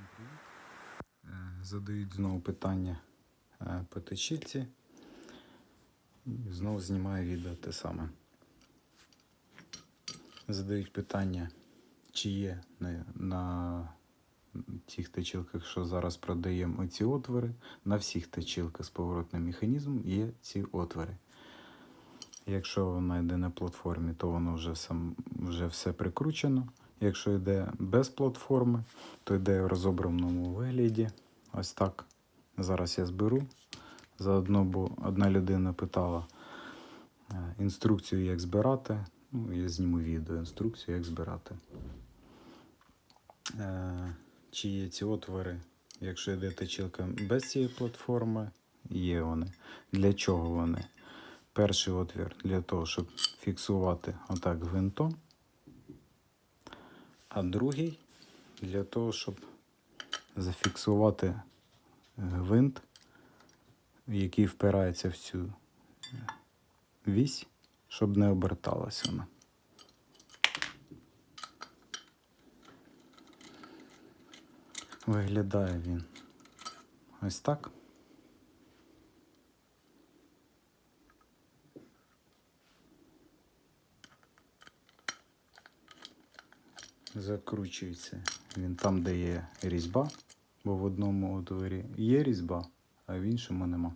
Всім привіт. Е, Задають знову питання е, по течівці. І знову знімаю відео те саме. Задають питання, чи є на, на тих точилках, що зараз продаємо оці отвори. На всіх точилках з поворотним механізмом є ці отвори. Якщо вона йде на платформі, то воно вже сам вже все прикручено. Якщо йде без платформи, то йде в розобраному вигляді. Ось так. Зараз я зберу. Заодно, бо одна людина питала е, інструкцію, як збирати. Ну, я зніму відео, інструкцію, як збирати. Е, Чи є ці отвори, якщо йде точилка без цієї платформи, є вони. Для чого вони? Перший отвір для того, щоб фіксувати отак гвинтом, а другий для того, щоб зафіксувати гвинт, який впирається в цю вісь, щоб не оберталася вона. Виглядає він ось так. Закручується він там, де є різьба, бо в одному отворі є різьба, а в іншому нема.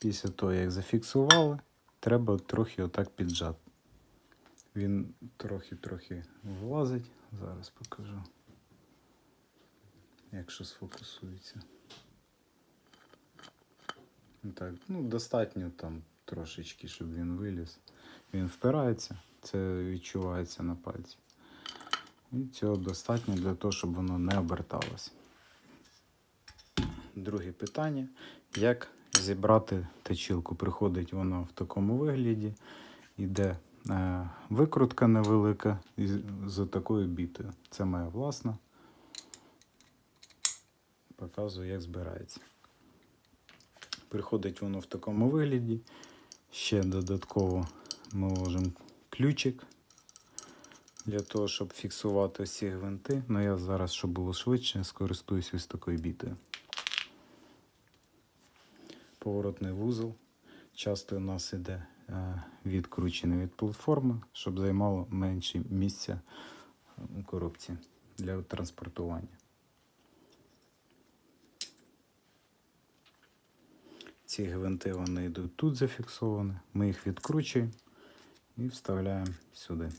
Після того, як зафіксували, треба трохи отак піджати. Він трохи-трохи влазить. Зараз покажу. Якщо сфокусується. Так, ну достатньо там трошечки, щоб він виліз. Він впирається, це відчувається на пальці. І цього достатньо для того, щоб воно не оберталося. Друге питання: як зібрати точилку? Приходить воно в такому вигляді, іде е, викрутка невелика з такою бітою. Це моя власна. Показую, як збирається. Приходить воно в такому вигляді. Ще додатково ми вложимо ключик для того, щоб фіксувати всі гвинти. Ну я зараз, щоб було швидше, скористуюсь ось такою бітою. Поворотний вузол. Часто у нас іде е, відкручений від платформи, щоб займало менше місця у коробці для транспортування. Ці гвинти вони йдуть тут зафіксовані. Ми їх відкручуємо і вставляємо сюди.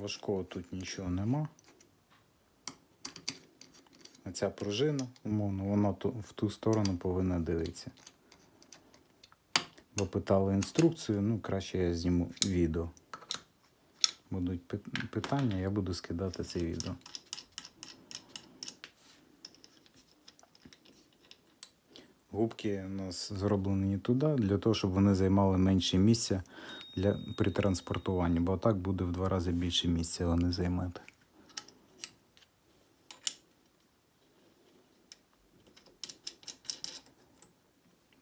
Важкого тут нічого нема. А ця пружина, умовно, вона в ту сторону повинна дивитися. Бо питали інструкцію, ну краще я зніму відео. Будуть питання, я буду скидати це відео. Губки у нас зроблені туди, для того, щоб вони займали менше місця для, при транспортуванні, бо так буде в два рази більше місця вони займати.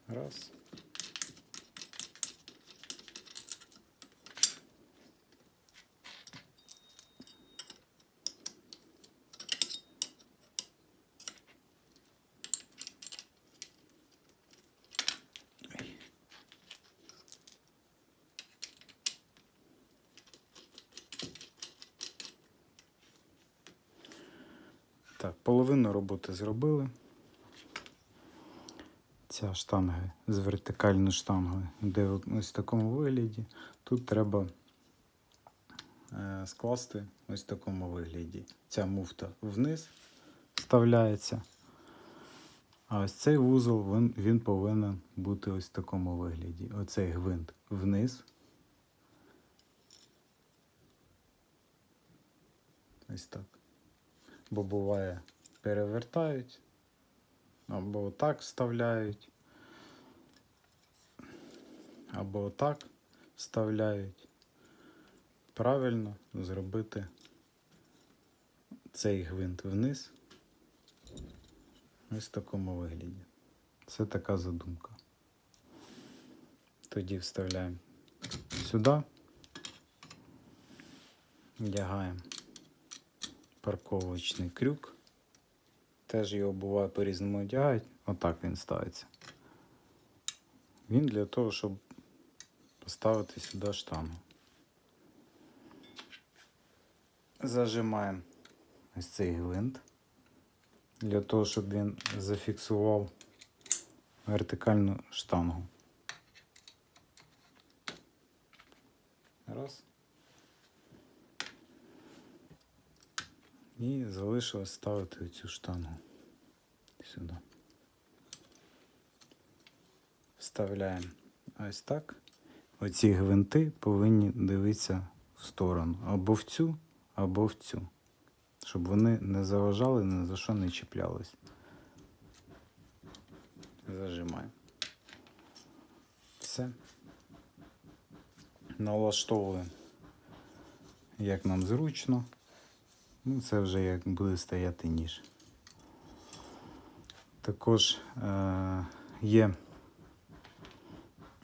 Раз. Так, половину роботи зробили. Ця штанга з вертикальною штангою йде ось в такому вигляді. Тут треба е, скласти ось в такому вигляді. Ця муфта вниз вставляється. А ось цей вузол він, він повинен бути ось в такому вигляді. Оцей гвинт вниз. Ось так. Бо буває перевертають, або отак вставляють, або отак вставляють. Правильно зробити цей гвинт вниз ось в такому вигляді. Це така задумка. Тоді вставляємо сюди. Вдягаємо парковочний крюк. Теж його буває по-різному одягають. Отак він ставиться. Він для того, щоб поставити сюди штангу. Зажимаємо ось цей гвинт. Для того, щоб він зафіксував вертикальну штангу. Раз. І залишилось ставити цю штангу сюди. Вставляємо ось так. Оці гвинти повинні дивитися в сторону. Або в цю, або в цю. Щоб вони не заважали, ні за що не чіплялись. Зажимаємо. Все. Налаштовуємо, як нам зручно. Ну, це вже як буде стояти ніж. Також е- є.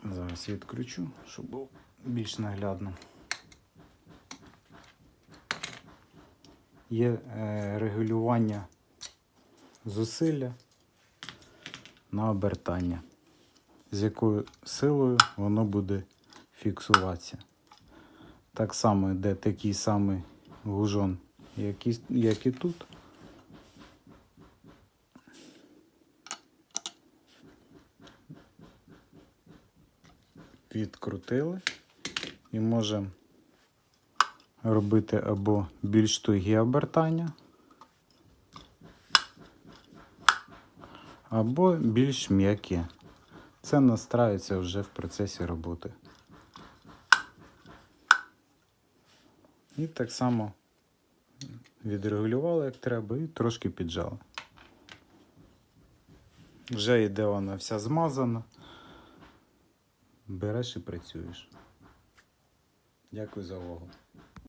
Зараз відкручу, щоб було більш наглядно. Є е, регулювання зусилля на обертання, з якою силою воно буде фіксуватися. Так само йде такий самий гужон, як і, як і тут. Відкрутили і можемо робити або більш тугі обертання, або більш м'які. Це настраюється вже в процесі роботи. І так само відрегулювали, як треба, і трошки піджали. Вже йде вона вся змазана. Береш і працюєш. Дякую за увагу.